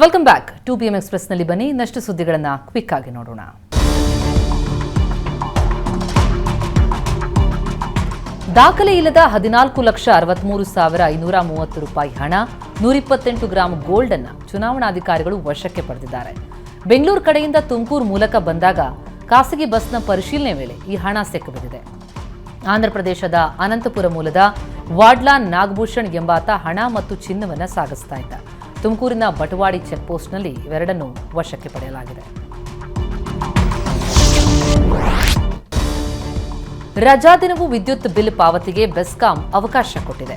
Welcome back to B M ಎಕ್ಸ್ಪ್ರೆಸ್ನಲ್ಲಿ ಬನ್ನಿ. ಇನ್ನಷ್ಟು ಸುದ್ದಿಗಳನ್ನು ಕ್ವಿಕ್ ಆಗಿ ನೋಡೋಣ. ದಾಖಲೆ ಇಲ್ಲದ ಹದಿನಾಲ್ಕು ಲಕ್ಷ ಅರವತ್ಮೂರು ಸಾವಿರ ಐನೂರ ಮೂವತ್ತು ರೂಪಾಯಿ ಹಣ, ನೂರಿಪ್ಪತ್ತೆಂಟು ಗ್ರಾಂ ಗೋಲ್ಡ್ ಅನ್ನು ಚುನಾವಣಾಧಿಕಾರಿಗಳು ವಶಕ್ಕೆ ಪಡೆದಿದ್ದಾರೆ. ಬೆಂಗಳೂರು ಕಡೆಯಿಂದ ತುಮಕೂರು ಮೂಲಕ ಬಂದಾಗ ಖಾಸಗಿ ಬಸ್ನ ಪರಿಶೀಲನೆ ವೇಳೆ ಈ ಹಣ ಸಿಕ್ಕಬಿದ್ದಿದೆ. ಆಂಧ್ರಪ್ರದೇಶದ ಅನಂತಪುರ ಮೂಲದ ವಾಡ್ಲಾ ನಾಗಭೂಷಣ್ ಎಂಬಾತ ಹಣ ಮತ್ತು ಚಿನ್ನವನ್ನು ಸಾಗಿಸ್ತಾ ಇದ್ದ. ತುಮಕೂರಿನ ಬಟವಾಡಿ ಚೆಕ್ಪೋಸ್ಟ್ನಲ್ಲಿ ಇವೆರಡನ್ನು ವಶಕ್ಕೆ ಪಡೆಯಲಾಗಿದೆ. ರಜಾದಿನವು ವಿದ್ಯುತ್ ಬಿಲ್ ಪಾವತಿಗೆ ಬೆಸ್ಕಾಂ ಅವಕಾಶ ಕೊಟ್ಟಿದೆ.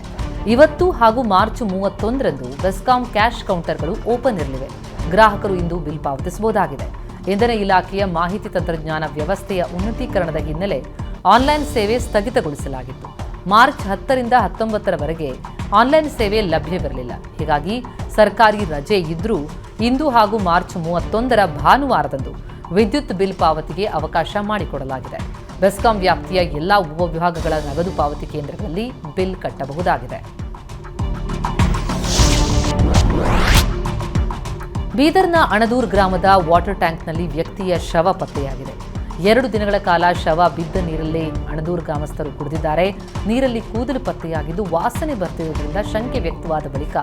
ಇವತ್ತು ಹಾಗೂ ಮಾರ್ಚ್ ಮೂವತ್ತೊಂದರಂದು ಬೆಸ್ಕಾಂ ಕ್ಯಾಶ್ ಕೌಂಟರ್ಗಳು ಓಪನ್ ಇರಲಿವೆ. ಗ್ರಾಹಕರು ಇಂದು ಬಿಲ್ ಪಾವತಿಸಬಹುದಾಗಿದೆ. ಇಂಧನ ಇಲಾಖೆಯ ಮಾಹಿತಿ ತಂತ್ರಜ್ಞಾನ ವ್ಯವಸ್ಥೆಯ ಉನ್ನತೀಕರಣದ ಹಿನ್ನೆಲೆ ಆನ್ಲೈನ್ ಸೇವೆ ಸ್ಥಗಿತಗೊಳಿಸಲಾಗಿತ್ತು. ಮಾರ್ಚ್ ಹತ್ತರಿಂದ ಹತ್ತೊಂಬತ್ತರವರೆಗೆ ಆನ್ಲೈನ್ ಸೇವೆ ಲಭ್ಯವಿರಲಿಲ್ಲ ಹೀಗಾಗಿ ಸರ್ಕಾರಿ ರಜೆ ಇದ್ದರೂ ಇಂದು ಹಾಗೂ ಮಾರ್ಚ್ ಮೂವತ್ತೊಂದರ ಭಾನುವಾರದಂದು ವಿದ್ಯುತ್ ಬಿಲ್ ಪಾವತಿಗೆ ಅವಕಾಶ ಮಾಡಿಕೊಡಲಾಗಿದೆ. ಬೆಸ್ಕಾಂ ವ್ಯಾಪ್ತಿಯ ಎಲ್ಲ ಉಪವಿಭಾಗಗಳ ನಗದು ಪಾವತಿ ಕೇಂದ್ರಗಳಲ್ಲಿ ಬಿಲ್ ಕಟ್ಟಬಹುದಾಗಿದೆ. ಬೀದರ್ನ ಅಣದೂರ್ ಗ್ರಾಮದ ವಾಟರ್ ಟ್ಯಾಂಕ್ನಲ್ಲಿ ವ್ಯಕ್ತಿಯ ಶವ ಪತ್ತೆಯಾಗಿದೆ. ಎರಡು ದಿನಗಳ ಕಾಲ ಶವ ಬಿದ್ದ ನೀರಲ್ಲಿ ಅಣದೂರು ಗ್ರಾಮಸ್ಥರು ಕುಡಿದಿದ್ದಾರೆ. ನೀರಲ್ಲಿ ಕೂದಲು ಪತ್ತೆಯಾಗಿದ್ದು ವಾಸನೆ ಬರ್ತಿರುವುದರಿಂದ ಶಂಕೆ ವ್ಯಕ್ತವಾದ ಬಳಿಕ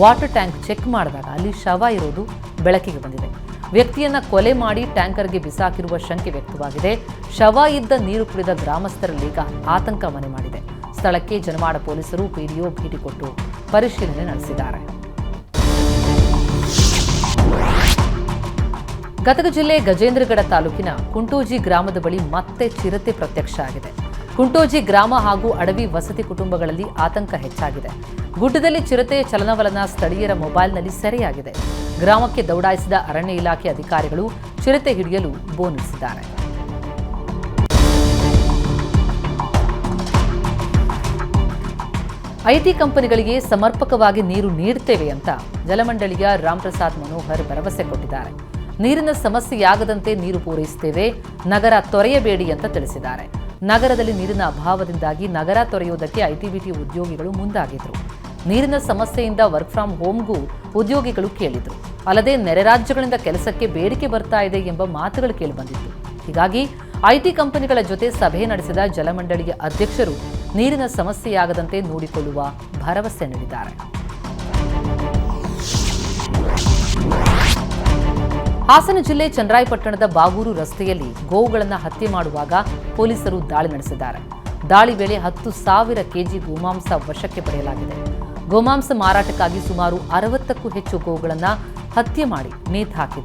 ವಾಟರ್ ಟ್ಯಾಂಕ್ ಚೆಕ್ ಮಾಡಿದಾಗ ಅಲ್ಲಿ ಶವ ಇರೋದು ಬೆಳಕಿಗೆ ಬಂದಿದೆ. ವ್ಯಕ್ತಿಯನ್ನ ಕೊಲೆ ಮಾಡಿ ಟ್ಯಾಂಕರ್ಗೆ ಬಿಸಾಕಿರುವ ಶಂಕೆ ವ್ಯಕ್ತವಾಗಿದೆ. ಶವ ಇದ್ದ ನೀರು ಕುಡಿದ ಗ್ರಾಮಸ್ಥರಲ್ಲೀಗ ಆತಂಕ ಮನೆ ಮಾಡಿದೆ. ಸ್ಥಳಕ್ಕೆ ಜನವಾಡ ಪೊಲೀಸರು ಪಿಡಿಒ ಭೇಟಿ ಕೊಟ್ಟು ಪರಿಶೀಲನೆ ನಡೆಸಿದ್ದಾರೆ. ಗದಗ ಜಿಲ್ಲೆ ಗಜೇಂದ್ರಗಡ ತಾಲೂಕಿನ ಕುಂಟೋಜಿ ಗ್ರಾಮದ ಬಳಿ ಮತ್ತೆ ಚಿರತೆ ಪ್ರತ್ಯಕ್ಷ ಆಗಿದೆ. ಕುಂಟೋಜಿ ಗ್ರಾಮ ಹಾಗೂ ಅಡವಿ ವಸತಿ ಕುಟುಂಬಗಳಲ್ಲಿ ಆತಂಕ ಹೆಚ್ಚಾಗಿದೆ. ಗುಡ್ಡದಲ್ಲಿ ಚಿರತೆ ಚಲನವಲನ ಸ್ಥಳೀಯರ ಮೊಬೈಲ್ನಲ್ಲಿ ಸೆರೆಯಾಗಿದೆ. ಗ್ರಾಮಕ್ಕೆ ದೌಡಾಯಿಸಿದ ಅರಣ್ಯ ಇಲಾಖೆ ಅಧಿಕಾರಿಗಳು ಚಿರತೆ ಹಿಡಿಯಲು ಬೋನಿಸಿದ್ದಾರೆ. ಐಟಿ ಕಂಪನಿಗಳಿಗೆ ಸಮರ್ಪಕವಾಗಿ ನೀರು ನೀಡುತ್ತೇವೆ ಅಂತ ಜಲಮಂಡಳಿಯ ರಾಮ್ಪ್ರಸಾದ್ ಮನೋಹರ್ ಭರವಸೆ ಕೊಟ್ಟಿದ್ದಾರೆ. ನೀರಿನ ಸಮಸ್ಯೆಯಾಗದಂತೆ ನೀರು ಪೂರೈಸುತ್ತೇವೆ. ನಗರ ತೊರೆಯಬೇಡಿ ಅಂತ ತಿಳಿಸಿದ್ದಾರೆ. ನಗರದಲ್ಲಿ ನೀರಿನ ಅಭಾವದಿಂದಾಗಿ ನಗರ ತೊರೆಯುವುದಕ್ಕೆ ಐಟಿಬಿಟಿ ಉದ್ಯೋಗಿಗಳು ಮುಂದಾಗಿದ್ರು. ನೀರಿನ ಸಮಸ್ಯೆಯಿಂದ ವರ್ಕ್ ಫ್ರಮ್ ಹೋಮ್ಗೂ ಉದ್ಯೋಗಿಗಳು ಕೇಳಿದ್ರು. ಅಲ್ಲದೆ ನೆರೆ ರಾಜ್ಯಗಳಿಂದ ಕೆಲಸಕ್ಕೆ ಬೇಡಿಕೆ ಬರ್ತಾ ಇದೆ ಎಂಬ ಮಾತುಗಳು ಕೇಳಿಬಂದಿತ್ತು. ಹೀಗಾಗಿ ಐಟಿ ಕಂಪನಿಗಳ ಜೊತೆ ಸಭೆ ನಡೆಸಿದ ಜಲಮಂಡಳಿಯ ಅಧ್ಯಕ್ಷರು ನೀರಿನ ಸಮಸ್ಯೆಯಾಗದಂತೆ ನೋಡಿಕೊಳ್ಳುವ ಭರವಸೆ ನೀಡಿದ್ದಾರೆ. ಹಾಸನ ಜಿಲ್ಲೆ ಚಂದ್ರಾಯಪಟ್ಟಣದ ಬಾಗೂರು ರಸ್ತೆಯಲ್ಲಿ ಗೋವುಗಳನ್ನು ಹತ್ಯೆ ಮಾಡುವಾಗ ಪೊಲೀಸರು ದಾಳಿ ನಡೆಸಿದ್ದಾರೆ. ದಾಳಿ ವೇಳೆ ಹತ್ತು ಸಾವಿರ ಕೆಜಿ ಗೋಮಾಂಸ ವಶಕ್ಕೆ ಪಡೆಯಲಾಗಿದೆ. ಗೋಮಾಂಸ ಮಾರಾಟಕ್ಕಾಗಿ ಸುಮಾರು ಅರವತ್ತಕ್ಕೂ ಹೆಚ್ಚು ಗೋವುಗಳನ್ನು ಹತ್ಯೆ ಮಾಡಿ ನೇತು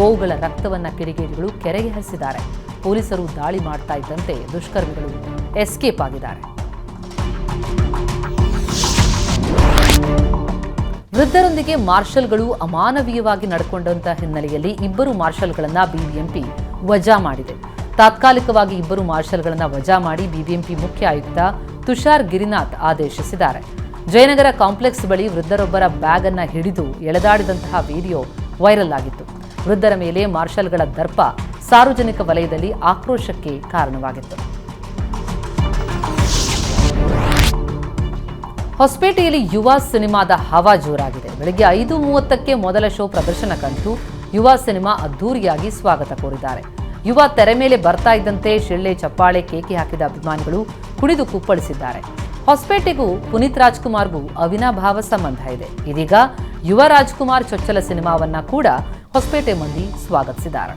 ಗೋವುಗಳ ರಕ್ತವನ್ನ ಕಿಡಿಗೇಡಿಗಳು ಕೆರೆಗೆ ಹರಿಸಿದ್ದಾರೆ. ಪೊಲೀಸರು ದಾಳಿ ಮಾಡ್ತಾ ಇದ್ದಂತೆ ದುಷ್ಕರ್ಮಿಗಳು ಎಸ್ಕೇಪ್ ಆಗಿದ್ದಾರೆ. ವೃದ್ಧರೊಂದಿಗೆ ಮಾರ್ಷಲ್ಗಳು ಅಮಾನವೀಯವಾಗಿ ನಡ್ಕೊಂಡಂತ ಹಿನ್ನೆಲೆಯಲ್ಲಿ ಇಬ್ಬರು ಮಾರ್ಷಲ್ಗಳನ್ನ ಬಿಬಿಎಂಪಿ ವಜಾ ಮಾಡಿದೆ. ತಾತ್ಕಾಲಿಕವಾಗಿ ಇಬ್ಬರು ಮಾರ್ಷಲ್ಗಳನ್ನ ವಜಾ ಮಾಡಿ ಬಿಬಿಎಂಪಿ ಮುಖ್ಯ ಆಯುಕ್ತ ತುಷಾರ್ ಗಿರಿನಾಥ್ ಆದೇಶಿಸಿದ್ದಾರೆ. ಜಯನಗರ ಕಾಂಪ್ಲೆಕ್ಸ್ ಬಳಿ ವೃದ್ಧರೊಬ್ಬರ ಬ್ಯಾಗ್ ಅನ್ನ ಹಿಡಿದು ಎಳೆದಾಡಿದಂತಹ ವಿಡಿಯೋ ವೈರಲ್ ಆಗಿತ್ತು. ವೃದ್ಧರ ಮೇಲೆ ಮಾರ್ಷಲ್ಗಳ ದರ್ಪ ಸಾರ್ವಜನಿಕ ವಲಯದಲ್ಲಿ ಆಕ್ರೋಶಕ್ಕೆ ಕಾರಣವಾಗಿತ್ತು. ಹೊಸಪೇಟೆಯಲ್ಲಿ ಯುವ ಸಿನಿಮಾದ ಹವಾ ಜೋರಾಗಿದೆ. ಬೆಳಗ್ಗೆ ಐದು ಮೂವತ್ತಕ್ಕೆ ಮೊದಲ ಶೋ ಪ್ರದರ್ಶನ ಕಂಡು ಯುವ ಸಿನಿಮಾ ಅದ್ದೂರಿಯಾಗಿ ಸ್ವಾಗತ ಕೋರಿದ್ದಾರೆ. ಯುವ ತೆರೆ ಮೇಲೆ ಬರ್ತಾ ಇದ್ದಂತೆ ಶಿಳ್ಳೆ ಚಪ್ಪಾಳೆ ಕೇಕೆ ಹಾಕಿದ ಅಭಿಮಾನಿಗಳು ಕುಣಿದು ಕುಪ್ಪಳಿಸಿದ್ದಾರೆ. ಹೊಸಪೇಟೆಗೂ ಪುನೀತ್ ರಾಜ್ಕುಮಾರ್ಗೂ ಅವಿನಾಭಾವ ಸಂಬಂಧ ಇದೆ. ಇದೀಗ ಯುವ ರಾಜ್ಕುಮಾರ್ ಚೊಚ್ಚಲ ಸಿನಿಮಾವನ್ನ ಕೂಡ ಹೊಸಪೇಟೆ ಮಂದಿ ಸ್ವಾಗತಿಸಿದ್ದಾರೆ.